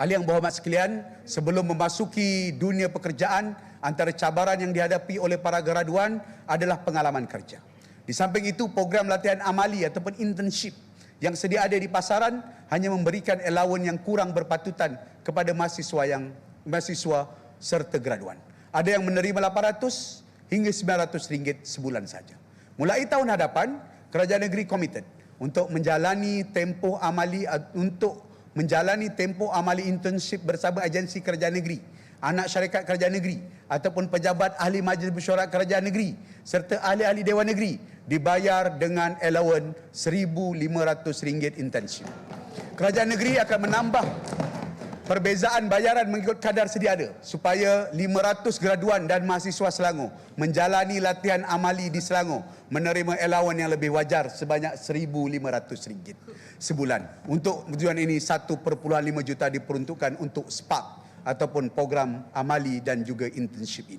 Ahli yang berhormat sekalian, sebelum memasuki dunia pekerjaan, antara cabaran yang dihadapi oleh para graduan adalah pengalaman kerja. Di samping itu, program latihan amali ataupun internship yang sedia ada di pasaran hanya memberikan allowance yang kurang berpatutan kepada mahasiswa yang mahasiswa serta graduan. Ada yang menerima 800 hingga 900 ringgit sebulan saja. Mulai tahun hadapan, kerajaan negeri komited untuk menjalani tempoh amali untuk menjalani tempoh amali internship bersama agensi kerajaan negeri, anak syarikat kerajaan negeri ataupun pejabat ahli majlis mesyuarat kerajaan negeri serta ahli-ahli dewan negeri dibayar dengan allowance RM1,500 internship. Kerajaan negeri akan menambah perbezaan bayaran mengikut kadar sedia ada supaya 500 graduan dan mahasiswa Selangor menjalani latihan amali di Selangor menerima allowance yang lebih wajar sebanyak RM1,500 sebulan. Untuk tujuan ini 1.5 juta diperuntukkan untuk SPARK ataupun program amali dan juga internship ini.